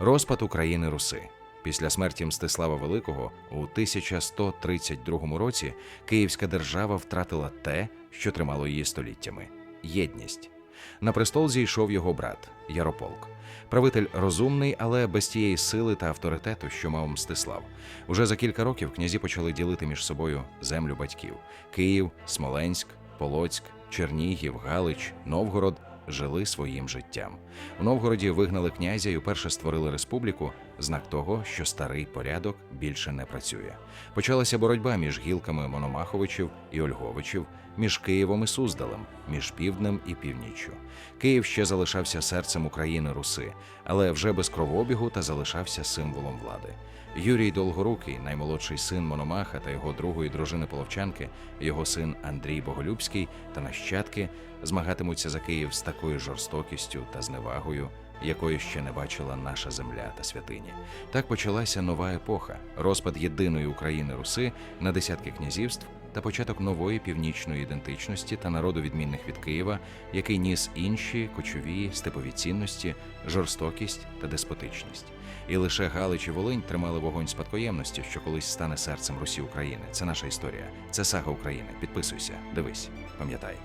Розпад України Руси. Після смерті Мстислава Великого у 1132 році Київська держава втратила те, що тримало її століттями єдність. На престол зійшов його брат Ярополк. Правитель розумний, але без тієї сили та авторитету, що мав Мстислав. Уже за кілька років князі почали ділити між собою землю батьків: Київ, Смоленськ, Полоцьк, Чернігів, Галич, Новгород жили своїм життям. В Новгороді вигнали князя і уперше створили республіку, знак того, що старий порядок більше не працює. Почалася боротьба між гілками Мономаховичів і Ольговичів, між Києвом і Суздалем, між півднем і північчю. Київ ще залишався серцем України Руси, але вже без кровообігу та залишався символом влади. Юрій Долгорукий, наймолодший син Мономаха та його другої дружини Половчанки, його син Андрій Боголюбський та нащадки змагатимуться за Київ з такою жорстокістю та зневагою, якої ще не бачила наша земля та святині. Так почалася нова епоха, розпад єдиної України Руси на десятки князівств та початок нової північної ідентичності та народу відмінних від Києва, який ніс інші кочові степові цінності, жорстокість та деспотичність. І лише Галич і Волинь тримали вогонь спадкоємності, що колись стане серцем Русі України. Це наша історія, це сага України. Підписуйся, дивись, пам'ятай.